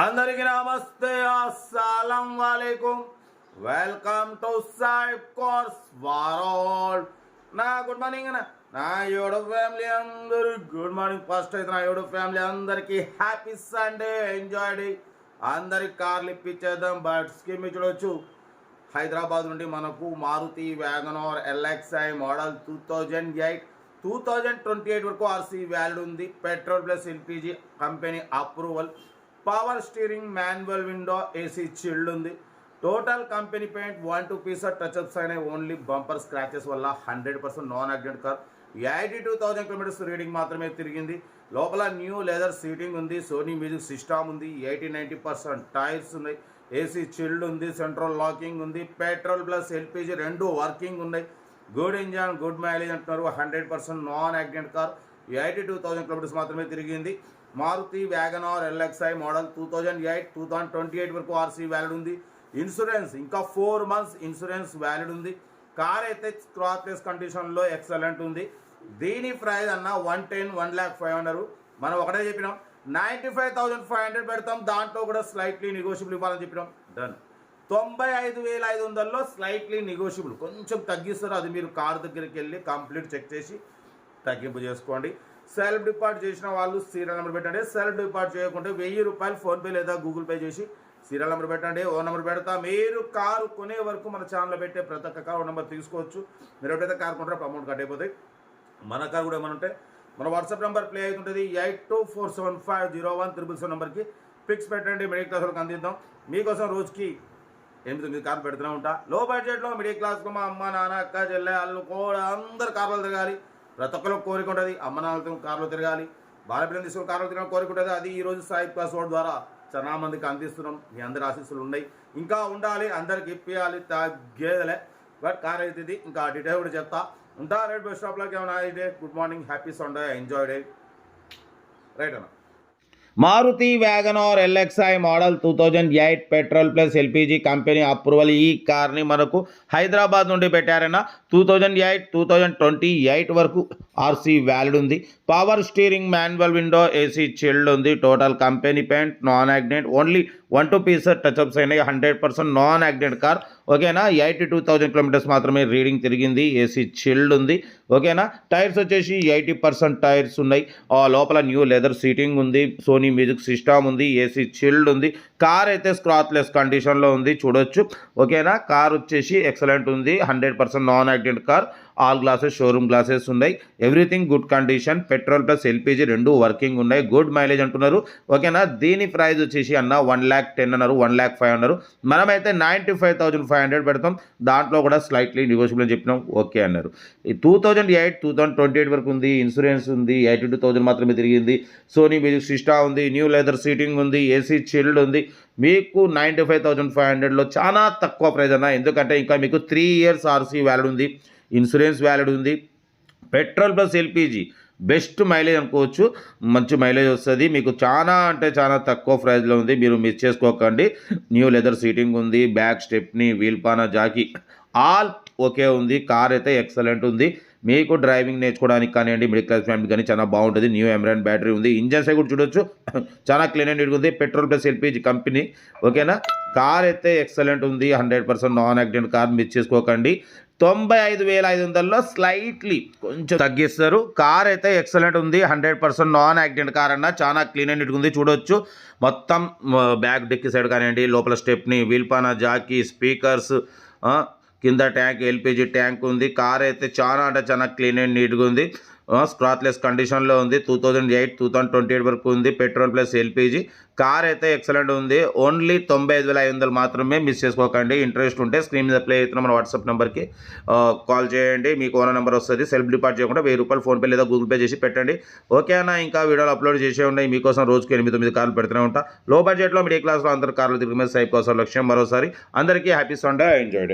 అందరికి నమస్తే. అస్సలం వాలేకుం. వెల్కమ్ టు సాయిబ్ కోర్స్ వారోల్ నా గుడ్ మార్నింగ్ అన్న. నా యోడు ఫ్యామిలీ అందరూ గుడ్ మార్నింగ్. ఫస్ట్ అయితే నా యోడు ఫ్యామిలీ అందరికి హ్యాపీ సండే. Enjoy day. అందరికి కార్లు ఇప్పించేద్దాం బట్ స్కీమ్ చూడవచ్చు హైదరాబాద్ నుండి మనకు Maruti WagonR LXi model two thousand eight two thousand twenty eight వరకు ఆర్సీ వ్యాలిడ్ ఉంది. Petrol plus LPG company approval. Power steering manual window AC chilled ఉంది. Total company paint one two piece touch ups అయినాయి only bumper scratches వల్ల hundred percent non accident car eighty two thousand kilometres reading మాత్రమే తిరిగింది. లోపల new leather seating ఉంది. Sony music system ఉంది. Eighty ninety percent tyres ఉన్నాయి. AC chilled ఉంది. Central locking ఉంది. పెట్రోల్ ప్లస్ ఎల్పిజి రెండు వర్కింగ్ ఉన్నాయి. గుడ్ ఇంజన్ గుడ్ మైలేజ్ అంటున్నారు. Hundred percent non accident car eighty two thousand kilometres మాత్రమే తిరిగింది. Maruti WagonR LXi model two thousand eight two thousand twenty eight వరకు RC valid ఉంది. Insurance ఇంకా four months insurance valid ఉంది. Car అయితే scratchless కండిషన్లో excellent ఉంది. దీని ప్రైస్ అన్న one ten one lakh five hundred మనం ఒకటే చెప్పినాం. Ninety five thousand five hundred పెడతాం. దాంట్లో కూడా స్లైట్లీ నెగోషియబుల్ ఇవ్వాలని చెప్పినాం. డన్ తొంభై ఐదు వేల ఐదు వందల్లో స్లైట్లీ నెగోషియబుల్ కొంచెం తగ్గిస్తారు. అది మీరు కార్ దగ్గరికి వెళ్ళి కంప్లీట్ చెక్ చేసి తగ్గింపు చేసుకోండి. సెల్ఫ్ డిపార్ట్ చేసిన వాళ్ళు సీరియల్ నెంబర్ పెట్టండి. సెల్ఫ్ డిపార్ట్ చేయకుంటే వెయ్యి రూపాయలు ఫోన్పే లేదా గూగుల్ పే చేసి సీరియల్ నెంబర్ పెట్టండి. ఓ నెంబర్ పెడతా. మీరు కారు కొనే వరకు మన ఛానల్లో పెట్టే ప్రతి ఒక్క కారు నెంబర్ తీసుకోవచ్చు. మీరు ఎప్పుడైతే కారు కొంటారో అమౌంట్ కట్ అయిపోతాయి. మన కారు కూడా ఏమైనా ఉంటే మన వాట్సాప్ నెంబర్ ప్లే అవుతుంటుంది. Eight two four seven five zero one triple seven నెంబర్కి పిక్స్ పెట్టండి. మిడిల్ క్లాస్ వాళ్ళకి అందిద్దాం. మీకోసం రోజుకి ఎనిమిది తొమ్మిది కార్లు పెడుతూనే ఉంటా. లో బడ్జెట్లో మిడిల్ క్లాస్లో మా అమ్మ నాన్న అక్క చెల్లె అల్లు కూడా అందరు కార్లు తిరగాలి. ప్రతి ఒక్కరు కోరిక ఉంటుంది. అమ్మ నాన్నలతో కార్లో తిరగాలి. బాలపిల్లని తీసుకుని కార్లో తిరగాలి కోరిక ఉంటుంది. అది ఈరోజు రోజు సాయి క్లాస్ ద్వారా చాలా మందికి అందిస్తున్నాం. మీ అందరి ఆశీస్సులు ఉన్నాయి. ఇంకా ఉండాలి. అందరికి ఇప్పియాలి. తగ్గేదలే. బట్ కార్ అవుతుంది ఇంకా డీటెయిల్ కూడా చెప్తా. ఉంటా రైట్ బస్ స్టాప్లోకి ఏమైనా అయితే good morning happy Sunday enjoy day. Right అన్న. Maruti WagonR LXi model two thousand eight petrol plus LPG company approval ఈ కార్ని మనకు హైదరాబాద్ నుండి పెట్టారన్న two thousand eight two thousand twenty eight వరకు ఆర్సీ వ్యాలిడ్ ఉంది. Power steering manual window AC chilled ఉంది. Total company paint non యాగ్నెంట్ only one two piece touch ups అయినాయి. Hundred percent non accident car ఓకేనా? Eighty two thousand kilometres మాత్రమే reading తిరిగింది. AC chilled ఉంది. ఓకేనా? Tyres వచ్చేసి eighty percent tyres ఉన్నాయి. ఆ లోపల న్యూ లెదర్ సీటింగ్ ఉంది. సోనీ మ్యూజిక్ సిస్టమ్ ఉంది. ఏసీ చిల్డ్ ఉంది. కార్ అయితే స్క్రాత్లెస్ కండిషన్లో ఉంది. చూడొచ్చు. ఓకేనా? కార్ వచ్చేసి ఎక్సలెంట్ ఉంది. Hundred percent non accident car all glasses showroom glasses ఉన్నాయి. Everything good condition. Petrol plus LPG రెండు వర్కింగ్ ఉన్నాయి. గుడ్ మైలేజ్ అంటున్నారు. ఓకేనా? దీని ప్రైస్ వచ్చేసి అన్న వన్ ల్యాక్ టెన్ అన్నారు వన్ ల్యాక్ ఫైవ్ అన్నారు. మనమైతే ninety five thousand five hundred పెడతాం. దాంట్లో కూడా స్లైట్లీ నెగోషియబుల్ అని చెప్పినాం. ఓకే అన్నారు. ఈ two thousand eight two thousand twenty eight వరకు ఉంది. ఇన్సూరెన్స్ ఉంది. ఎయిటీ టూ థౌసండ్ మాత్రమే తిరిగింది. సోనీ మ్యూజిక్ సిస్టా ఉంది. న్యూ లెదర్ సీటింగ్ ఉంది. ఏసీ చిల్డ్ ఉంది. మీకు నైంటీ ఫైవ్ థౌసండ్ ఫైవ్ హండ్రెడ్లో చాలా తక్కువ ప్రైజ్ అన్న. ఎందుకంటే ఇంకా మీకు త్రీ ఇయర్స్ ఆర్సీ వ్యాలిడ్ ఉంది. ఇన్సూరెన్స్ వ్యాలిడ్ ఉంది. Petrol plus LPG best mileage అనుకోవచ్చు. మంచి మైలేజ్ వస్తుంది. మీకు చాలా అంటే చాలా తక్కువ ప్రైస్లో ఉంది. మీరు మిస్ చేసుకోకండి. న్యూ లెదర్ సీటింగ్ ఉంది. బ్యాక్ స్టెప్ని వీల్పానా జాకి ఆల్ ఓకే ఉంది. కార్ అయితే ఎక్సలెంట్ ఉంది. మీకు డ్రైవింగ్ నేర్చుకోవడానికి కానివ్వండి మిడిల్ క్లాస్ ఫ్యామిలీ కానీ చాలా బాగుంటుంది. న్యూ ఎమరాన్ బ్యాటరీ ఉంది. ఇంజన్స్ కూడా చూడొచ్చు. చాలా క్లీన్ అండ్ ఉంది. Petrol plus LPG company. ఓకేనా? కార్ అయితే ఎక్సలెంట్ ఉంది. Hundred percent non accident car miss చేసుకోకండి. తొంభై ఐదు వేల ఐదు వందల్లో స్లైట్లీ కొంచెం తగ్గిస్తారు. కార్ అయితే ఎక్సలెంట్ ఉంది. Hundred percent non accident car అన్న. చాలా క్లీన్ అండ్ ఉంది. చూడొచ్చు. మొత్తం బ్యాక్ డిక్కి సైడ్ కానివ్వండి లోపల స్టెప్ని వీల్పాన జాకీ స్పీకర్స్ కింద ట్యాంక్ ఎల్పిజి ట్యాంక్ ఉంది. కార్ అయితే చాలా అంటే చాలా క్లీన్ అండ్ నీట్గా ఉంది. స్క్రాత్లెస్ కండిషన్లో ఉంది. Two thousand eight two thousand twenty eight వరకు ఉంది. Petrol plus LPG. కార్ అయితే ఎక్సలెంట్ ఉంది. ఓన్లీ తొంభై ఐదు వేల ఐదు వందలు మాత్రమే మిస్ చేసుకోకండి. ఇంట్రెస్ట్ ఉంటే స్క్రీన్ మీద ప్లే అవుతున్న మన వాట్సాప్ నెంబర్కి కాల్ చేయండి. మీకు ఓనర్ నెంబర్ వస్తుంది. సెల్ఫ్ డిపార్ట్ చేయకుండా వెయ్యి రూపాయలు ఫోన్పే లేదా గూగుల్ పే చేసి పెట్టండి. ఓకే అన్న ఇంకా వీడియోలు అప్లోడ్ చేసే ఉన్నాయి. మీకోసం రోజుకి ఎనిమిది తొమ్మిది కార్లు పెడుతూనే ఉంటా. లో బడ్జెట్లో మిడిల్ క్లాస్లో అందరు కార్లు తిరిగి మీద సైప్ కోసం లక్ష్యం. మరోసారి అందరికీ హ్యాపీ సండే. ఎంజాయ్